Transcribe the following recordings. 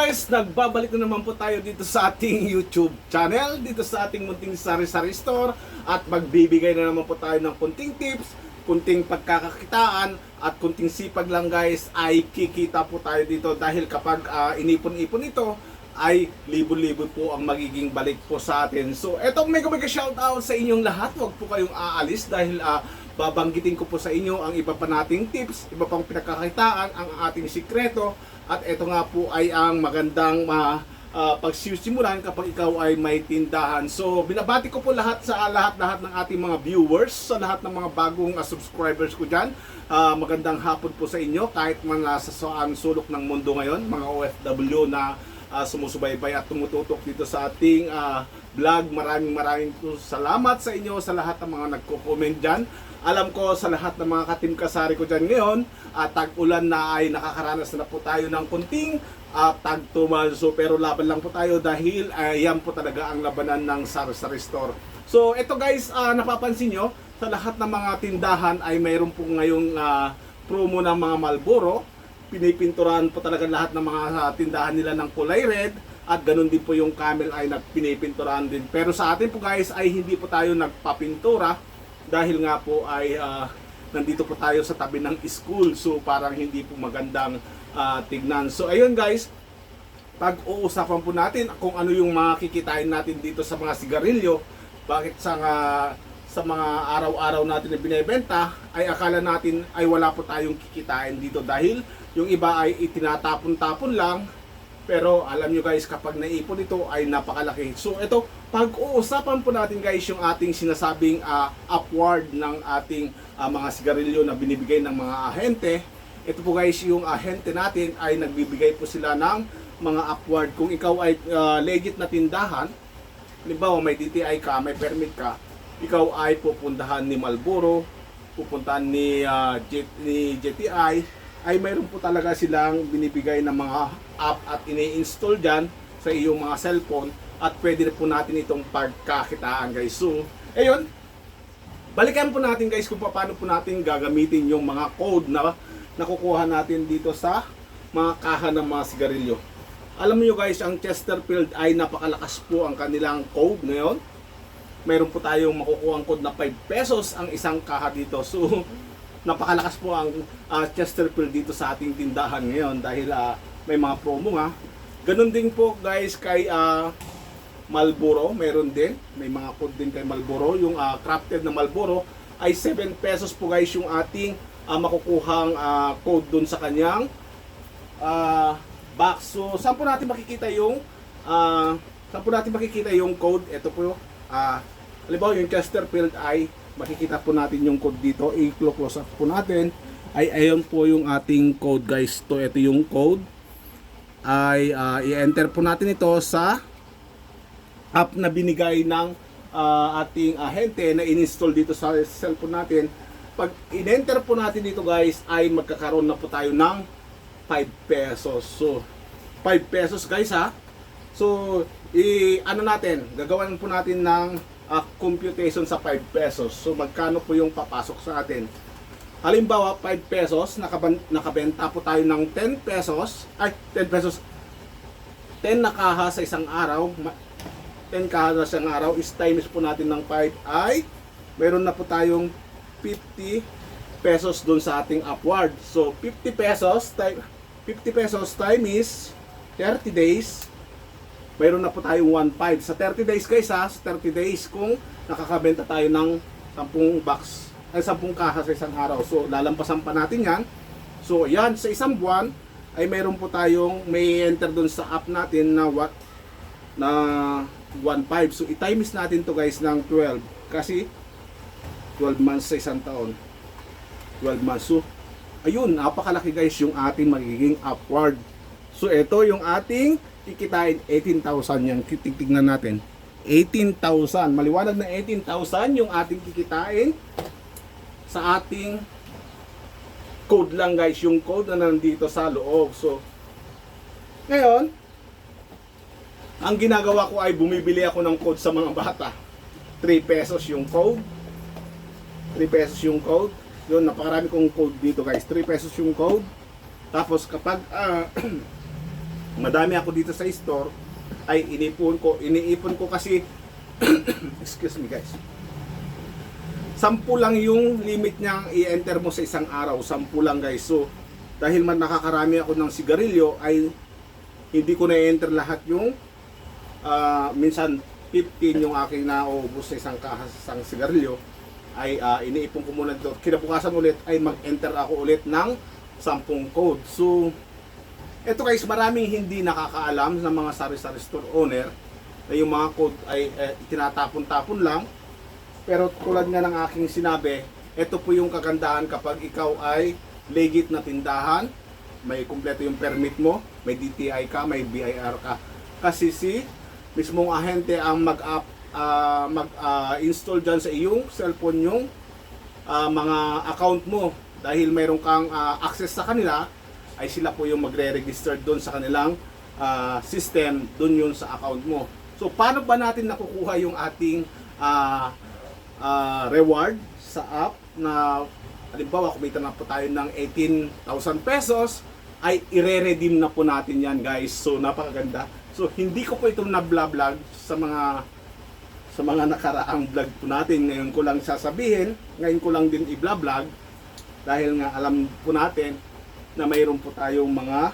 guys, nagbabalik na naman po tayo dito sa ating YouTube channel, dito sa ating munting sari-sari store at magbibigay na naman po tayo ng kunting tips, kunting pagkakakitaan at kunting sipag lang guys ay kikita po tayo dito dahil kapag ah, inipon-ipon ito ay libo-libo po ang magiging balik po sa atin. So, eto mega mega shoutout sa inyong lahat. Huwag po kayong aalis dahil ah, babanggitin ko po sa inyo ang iba pa nating tips, iba pang pinagkakitaan, ang ating sikreto at ito nga po ay ang magandang ma uh, pagsisimulan kapag ikaw ay may tindahan. So, binabati ko po lahat sa lahat-lahat ng ating mga viewers, sa lahat ng mga bagong uh, subscribers ko dyan. Uh, magandang hapon po sa inyo kahit man nasa saan sulok ng mundo ngayon, mga OFW na uh, sumusubaybay at tumututok dito sa ating uh, vlog. Maraming maraming salamat sa inyo sa lahat ng mga nagko-comment dyan. Alam ko sa lahat ng mga katim kasari ko dyan ngayon, at tag-ulan na ay nakakaranas na po tayo ng kunting uh, tagtumalso pero laban lang po tayo dahil uh, po talaga ang labanan ng Sari-Sari Store. So ito guys, uh, napapansin nyo, sa lahat ng mga tindahan ay mayroon po ngayong uh, promo ng mga Malboro. Pinipinturahan po talaga lahat ng mga uh, tindahan nila ng kulay red at ganun din po yung camel ay nagpinipinturahan din. Pero sa atin po guys ay hindi po tayo nagpapintura dahil nga po ay uh, nandito po tayo sa tabi ng school. So parang hindi po magandang uh, tignan. So ayun guys, pag-uusapan po natin kung ano yung makikitain natin dito sa mga sigarilyo, bakit sa nga sa mga araw-araw natin na binebenta ay akala natin ay wala po tayong kikitain dito. Dahil yung iba ay itinatapon-tapon lang. Pero alam nyo guys kapag naipon ito ay napakalaki. So ito pag-uusapan po natin guys yung ating sinasabing uh, upward ng ating uh, mga sigarilyo na binibigay ng mga ahente. Ito po guys yung ahente natin ay nagbibigay po sila ng mga upward. Kung ikaw ay uh, legit na tindahan halimbawa may DTI ka may permit ka ikaw ay pupuntahan ni Malboro, pupuntahan ni, uh, Jet, ni JTI, ay mayroon po talaga silang binibigay ng mga app at ini-install dyan sa iyong mga cellphone at pwede na po natin itong pagkakitaan guys. So, ayun, balikan po natin guys kung paano po natin gagamitin yung mga code na nakukuha natin dito sa mga kaha ng mga sigarilyo. Alam niyo guys, ang Chesterfield ay napakalakas po ang kanilang code ngayon mayroon po tayong makukuha code na 5 pesos ang isang kaha dito. So, napakalakas po ang uh, Chesterfield dito sa ating tindahan ngayon dahil uh, may mga promo nga. Ganun din po guys kay uh, Malboro, meron din. May mga code din kay Malboro. Yung uh, crafted na Malboro ay 7 pesos po guys yung ating uh, makukuhang uh, code dun sa kanyang uh, box. So, saan po natin makikita yung uh, saan po natin makikita yung code? Ito po ah, halimbawa yung Chesterfield ay makikita po natin yung code dito i-close up po natin ay ayon po yung ating code guys to ito yung code ay uh, i-enter po natin ito sa app na binigay ng uh, ating ahente na in-install dito sa cellphone natin pag in-enter po natin dito guys ay magkakaroon na po tayo ng 5 pesos so 5 pesos guys ha so i ano natin, gagawan po natin ng uh, computation sa 5 pesos. So magkano po yung papasok sa atin? Halimbawa 5 pesos, nakabenta po tayo ng 10 pesos, ay 10 pesos, 10 na sa isang araw, 10 kaha sa isang araw, is times po natin ng 5 ay meron na po tayong 50 pesos doon sa ating upward. So 50 pesos, 50 pesos time is 30 days, mayroon na po tayong 1.5 sa 30 days guys ha sa 30 days kung nakakabenta tayo ng 10 box ay 10 kaha sa isang araw. So lalampasan pa natin yan. So yan sa isang buwan ay mayroon po tayong may enter doon sa app natin na what na 1.5 so i-times natin to guys ng 12 kasi 12 months sa isang taon 12 months so ayun napakalaki guys yung ating magiging upward so ito yung ating kikitain 18,000 yan. Titignan natin. 18,000. Maliwanag na 18,000 yung ating kikitain sa ating code lang guys. Yung code na nandito sa loob. So, ngayon, ang ginagawa ko ay bumibili ako ng code sa mga bata. 3 pesos yung code. 3 pesos yung code. Yun, napakarami kong code dito guys. 3 pesos yung code. Tapos kapag uh, madami ako dito sa store, ay inipon ko, iniipon ko kasi, excuse me guys, sampu lang yung limit niyang i-enter mo sa isang araw, sampu lang guys. So, dahil man nakakarami ako ng sigarilyo, ay hindi ko na-enter lahat yung ah, minsan 15 yung aking nauubos sa isang kahasang sigarilyo ay ah, iniipon ko muna dito. Kinabukasan ulit ay mag-enter ako ulit ng 10 code. So, eto guys, maraming hindi nakakaalam ng mga sari-sari store owner na yung mga code ay eh, tinatapon-tapon lang. Pero tulad nga ng aking sinabi, ito po yung kagandahan kapag ikaw ay legit na tindahan, may kumpleto yung permit mo, may DTI ka, may BIR ka. Kasi si mismong ahente ang mag-up ah, mag-install dyan sa iyong cellphone yung ah, mga account mo. Dahil mayroon kang ah, access sa kanila ay sila po yung magre-register doon sa kanilang ah, system doon yun sa account mo. So paano ba natin nakukuha yung ating ah, ah, reward sa app na halimbawa kumita na po tayo ng 18,000 pesos ay ire-redeem na po natin yan guys. So napakaganda so hindi ko po ito na-vlog sa mga sa mga nakaraang vlog po natin. Ngayon ko lang sasabihin, ngayon ko lang din i-vlog dahil nga alam po natin na mayroon po tayong mga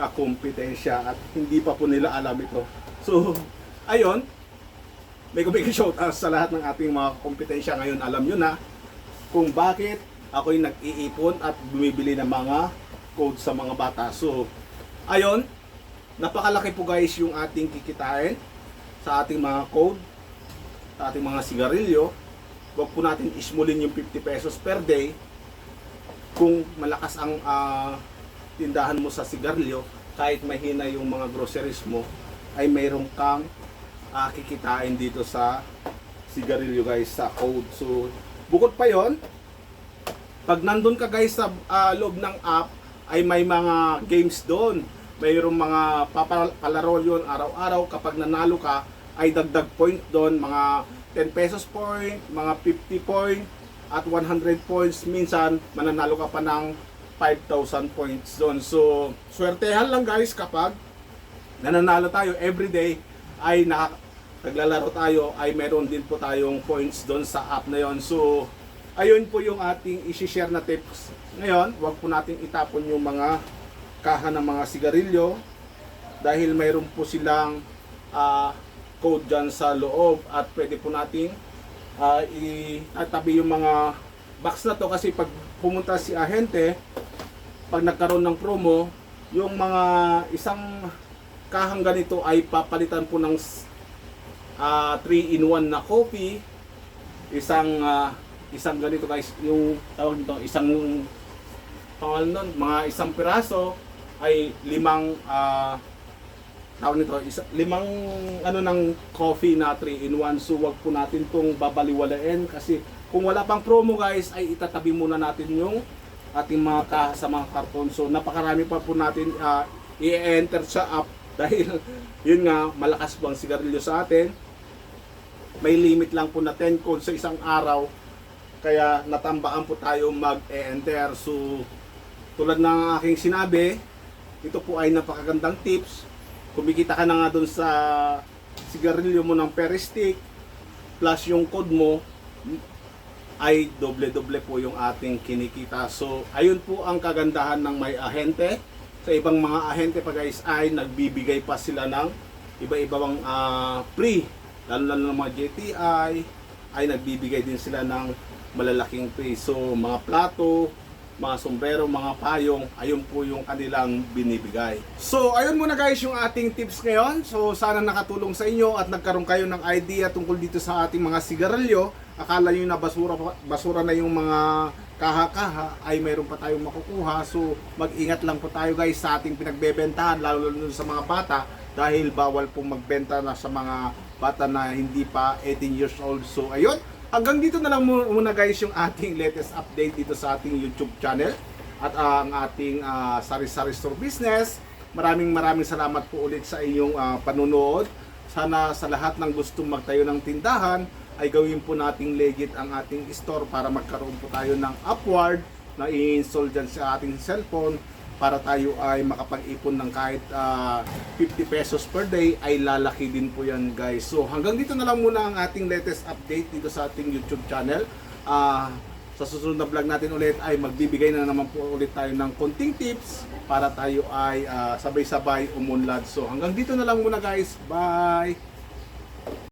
kakompetensya at hindi pa po nila alam ito. So, ayun, may kumika shout out sa lahat ng ating mga kompetensya ngayon. Alam nyo na kung bakit ako'y nag-iipon at bumibili ng mga code sa mga bata. So, ayun, napakalaki po guys yung ating kikitain sa ating mga code sa ating mga sigarilyo, huwag po natin ismulin yung 50 pesos per day kung malakas ang ah, tindahan mo sa sigarilyo, kahit mahina yung mga groceries mo, ay mayroon kang ah, kikitain dito sa sigarilyo guys, sa code. So, bukod pa yon pag nandun ka guys sa ah, loob ng app, ay may mga games doon. Mayroong mga papalaro yun araw-araw. Kapag nanalo ka, ay dagdag point doon. Mga 10 pesos point, mga 50 point, at 100 points. Minsan, mananalo ka pa ng 5,000 points doon. So, swertehan lang guys kapag nananalo tayo everyday ay na, naglalaro tayo ay meron din po tayong points doon sa app na yon. So, ayun po yung ating isi-share na tips. Ngayon, wag po nating itapon yung mga kaha ng mga sigarilyo dahil mayroon po silang ah, code dyan sa loob at pwede po nating ah, itatabi yung mga box na to kasi pag pumunta si ahente pag nagkaroon ng promo yung mga isang kahang ganito ay papalitan po ng 3 in 1 na coffee isang ah, isang ganito guys yung tawag nito isang pangalan nun mga isang piraso ay limang ah, tawag nito isa, limang ano ng coffee na 3 in 1 so wag po natin tong babaliwalain kasi kung wala pang promo guys ay itatabi muna natin yung ating mga kaha sa mga karton. So napakarami pa po natin ah, i-enter sa app dahil yun nga malakas po ang sigarilyo sa atin. May limit lang po na 10 codes sa isang araw. Kaya natambakan po tayo mag-enter so tulad ng aking sinabi ito po ay napakagandang tips kumikita ka na nga dun sa sigarilyo mo ng peristic plus yung code mo ay doble-doble po yung ating kinikita. So, ayun po ang kagandahan ng may ahente. Sa ibang mga ahente pa guys ay nagbibigay pa sila ng iba-ibang ah, free. Lalo-lalo ng mga JTI ay nagbibigay din sila ng malalaking free. So, mga plato, mga sombrero, mga payong, ayun po yung kanilang binibigay. So, ayun muna guys yung ating tips ngayon. So, sana nakatulong sa inyo at nagkaroon kayo ng idea tungkol dito sa ating mga sigarilyo. Akala nyo na basura, basura na yung mga kaha-kaha ay mayroon pa tayong makukuha. So, mag-ingat lang po tayo guys sa ating pinagbebentahan, lalo lalo sa mga bata dahil bawal pong magbenta na sa mga bata na hindi pa 18 years old. So, ayun. Hanggang dito na lang mu- muna guys yung ating latest update dito sa ating YouTube channel at ang ating ah, sari-sari store business. Maraming maraming salamat po ulit sa inyong ah, panunood. Sana sa lahat ng gustong magtayo ng tindahan ay gawin po nating legit ang ating store para magkaroon po tayo ng upward na i-install dyan sa ating cellphone para tayo ay makapag-ipon ng kahit ah, 50 pesos per day ay lalaki din po yan guys. So hanggang dito na lang muna ang ating latest update dito sa ating YouTube channel. Ah, sa susunod na vlog natin ulit ay magbibigay na naman po ulit tayo ng konting tips para tayo ay ah, sabay-sabay umunlad. So hanggang dito na lang muna guys. Bye!